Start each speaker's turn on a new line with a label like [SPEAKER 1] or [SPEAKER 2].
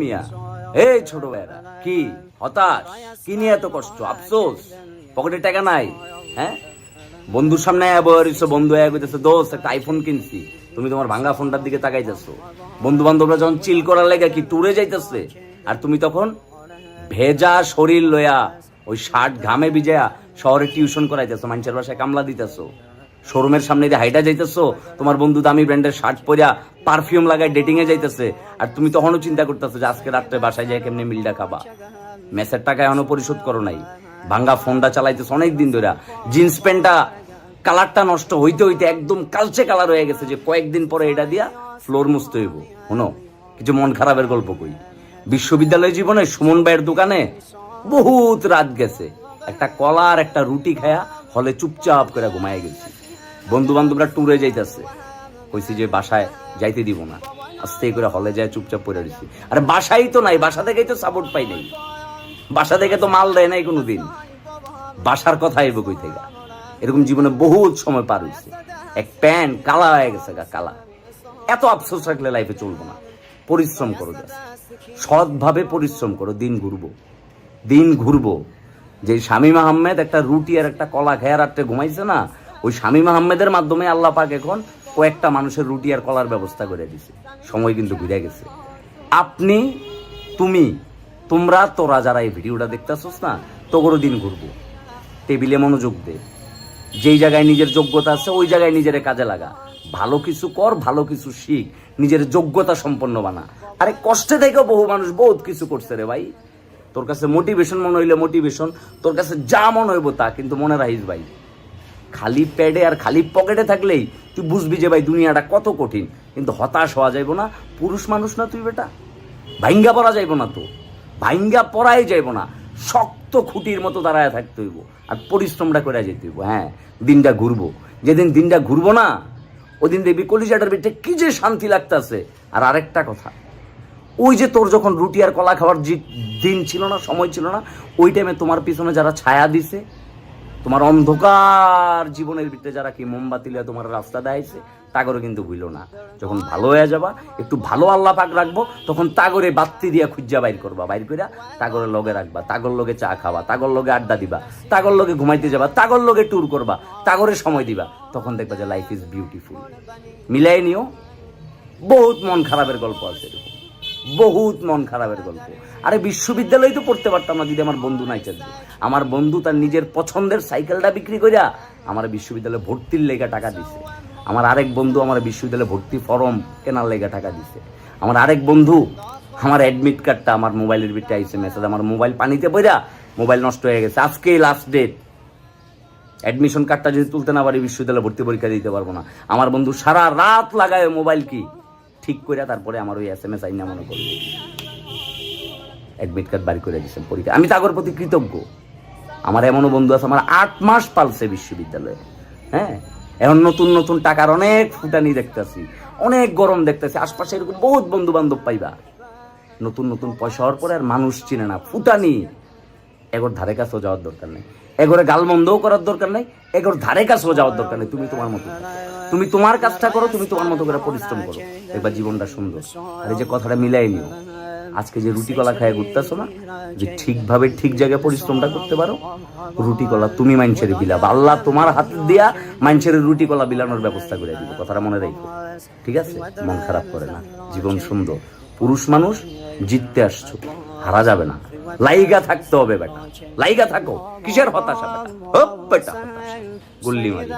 [SPEAKER 1] মিয়া ছোট কি হতাশ? কি নিয়ে এত কষ্ট? আফসোস? পকেটে টাকা নাই হ্যাঁ? বন্ধুর সামনে বন্ধু একটা আইফোন কিনছি, তুমি তোমার ভাঙ্গা ফোনটার দিকে তাকাইতেছো। বন্ধু বান্ধবরা যখন চিল করার লেগে কি ট্যুরে যাইতেছে? আর তুমি তখন ভেজা শরীর লয়া, ওই শার্ট ঘামে ভিজা শহরে টিউশন করাইতেছো, মানুষের বাসায় কামলা দিতেছো। শোরুমের সামনে দিয়ে হাইটা যাইতেছো, তোমার বন্ধু দামি ব্র্যান্ডের শার্ট পরিয়া পারফিউম লাগাই ডেটিং এ যাইতেছে। আর তুমি তখনও চিন্তা করতেছো যে আজকে রাত্রে বাসায় যাই কেমনি মিলটা খাবা। মেসের টাকা এখনও পরিশোধ করো নাই। ভাঙ্গা ফোনটা চালাইতেছো অনেক দিন ধরে। জিন্স প্যান্টটা কালারটা নষ্ট হইতে হইতে একদম কালচে কালার হয়ে গেছে যে কয়েকদিন পরে এটা দিয়া ফ্লোর মুছতে হইব। শোনো, কিছু মন খারাপের গল্প কই। বিশ্ববিদ্যালয় জীবনে সুমন ভাইয়ের দোকানে বহুত রাত গেছে। একটা কলা আর একটা রুটি খায়া হলে চুপচাপ করে ঘুমায় গেছি। বন্ধু বান্ধবরা ট্যুরে যাইতেছে। কইছি যে বাসায় যাইতে দিব না। আস্তে করে হলে যায় চুপচাপ পড়ে রয়েছি আরে বাসাই তো নাই, বাসা থেকেই তো সাপোর্ট পাই নাই। বাসা থেকে তো মাল দেয় নাই কোনোদিন। বাসার কথা আইব কই থেকে? এরকম জীবনে বহুত সময় পার হয়েছে এক প্যান্ট কালা হয়ে গেছে গা, কালা। এত আফসোস রাখলে লাইফে চলবো না। পরিশ্রম করো just। সৎভাবে পরিশ্রম করো, দিন ঘুরবো। দিন ঘুরবো। যে শামীম আহমেদ একটা রুটি আর একটা কলা খেয়ে রাত্রে ঘুমাইছে না ওই শামীম আহমেদের মাধ্যমে আল্লাহ পাক এখন কয়েকটা মানুষের রুটি আর কলার ব্যবস্থা করে দিছে। সময় কিন্তু ঘুরে গেছে। আপনি, তুমি, তোমরা, তোরা যারা এই ভিডিওটা দেখতেছস না তোগরও দিন ঘুরবো। টেবিলে মনোযোগ দে। যেই জায়গায় নিজের যোগ্যতা আছে, ওই জায়গায় নিজের কাজে লাগা। ভালো কিছু কর, ভালো কিছু শিখ। নিজের যোগ্যতা সম্পন্ন বানা। আরে কষ্টে থেকেও বহু মানুষ বহুত কিছু করছে রে ভাই। তোর কাছে মোটিভেশন মনে হইলে মোটিভেশন তোর কাছে যা মনে হইব তা, কিন্তু মনে রাখিস ভাই। খালি প্যাডে আর খালি পকেটে থাকলেই তুই বুঝবি যে ভাই দুনিয়াটা কত কঠিন। কিন্তু হতাশ হওয়া যাইব না, পুরুষ মানুষ না তুই বেটা। ভাইঙ্গা পড়া যাইব না তো। ভাইঙ্গা পড়াই যাইব না। শক্ত খুঁটির মতো দাঁড়ায় থাকতে হইব আর পরিশ্রমটা করে যেতে হইব হ্যাঁ দিনটা ঘুরবো। যেদিন দিনটা ঘুরবো না, ওদিন দেখবি কলিজাটার ভিতরে কি যে শান্তি লাগতাছে। আর আরেকটা কথা, ওই যে তোর যখন রুটি আর কলা খাওয়ার যে দিন ছিল না, সময় ছিল না, ওই টাইমে তোমার পিছনে যারা ছায়া দিছে তোমার অন্ধকার জীবনের ভিতরে যারা কি মোমবাতি লিয়ে তোমার রাস্তা দেখাইছে তাগরে কিন্তু ভুলো না। যখন ভালো হয়ে যাবা, একটু ভালো আল্লাহ পাক রাখব, তখন তাগরে বাত্তি দিয়া খুঁজা বাইর করবা। বাইর কইরা তাগরে লগে রাখবা, তাগর লগে চা খাবা, তাগর লগে আড্ডা দিবা, তাগর লগে ঘুমাইতে যাবা, তাগর লগে ট্যুর করবা, তাগরে সময় দিবা, তখন দেখবা যে লাইফ ইজ বিউটিফুল মিলাই নিও, বহুত মন খারাপের গল্প আছে এরকম। বহুত মন খারাপের গল্প। আরে বিশ্ববিদ্যালয়ে তো পড়তে পারতাম না যদি আমার বন্ধু নাই চাইতো আমার বন্ধু তার নিজের পছন্দের সাইকেলটা বিক্রি করিয়া আমার বিশ্ববিদ্যালয়ে ভর্তির লেগা টাকা দিছে। আমার আরেক বন্ধু আমার বিশ্ববিদ্যালয়ে ভর্তি ফর্ম কেনার লেগা টাকা দিছে। আমার আরেক বন্ধু আমার অ্যাডমিট কার্ডটা আমার মোবাইলের ভিতরে আইসে মেসেজ আমার মোবাইল পানিতে পড়া মোবাইল নষ্ট হয়ে গেছে। আজকেই লাস্ট ডেট অ্যাডমিশন কার্ডটা যদি তুলতে না পারি বিশ্ববিদ্যালয়ে ভর্তি পরীক্ষা দিতে পারব না। আমার বন্ধু সারা রাত লাগায় মোবাইল কি? ঠিক করে তারপরে আমার ওই এস এম এস আইনা মনে করল অ্যাডমিট কার্ড বাড়ি করে দিয়েছেন পরীক্ষা। আমি তাগর প্রতি কৃতজ্ঞ। আমার এমনও বন্ধু আছে, আমার আট মাস পালছে বিশ্ববিদ্যালয়ে। হ্যাঁ? এখন নতুন নতুন টাকার অনেক ফুটানি দেখতেছি, অনেক গরম দেখতেছি, আশপাশে এরকম বহুত বন্ধু বান্ধব পাইবা। নতুন নতুন পয়সা হওয়ার পরে আর মানুষ চিনে না, ফুটানি। এগোর ধারে কাছেও যাওয়ার দরকার নেই। এগোরে গালমন্দও করার দরকার নাই, এগোর ধারে কাছেও যাওয়ার দরকার নেই, তুমি তোমার মতো তুমি তোমার কাজটা করো, তুমি তোমার মতো করে পরিশ্রম করো। এবার জীবনটা সুন্দর। আর এই যে কথাটা মিলাই নিও, আজকে যে রুটি কলা খায় ঘুরতেছো না, যে ঠিকভাবে ঠিক জায়গায় পরিশ্রমটা করতে পারো, রুটি কলা তুমি মাইনছের বিলা, আল্লাহ তোমার হাত দিয়া মাইনছের রুটি কলা বিলানোর ব্যবস্থা করে দিবে, কথাটা মনে রাখো। ঠিক আছে? মন খারাপ করে না। জীবন সুন্দর। পুরুষ মানুষ জিততে আসছো, হারা যাবে না। লাইগা থাকতে হবে বেটা। লাইগা থাকো। কিসের হতাশা বেটা? বেটা গুল্লি মারি।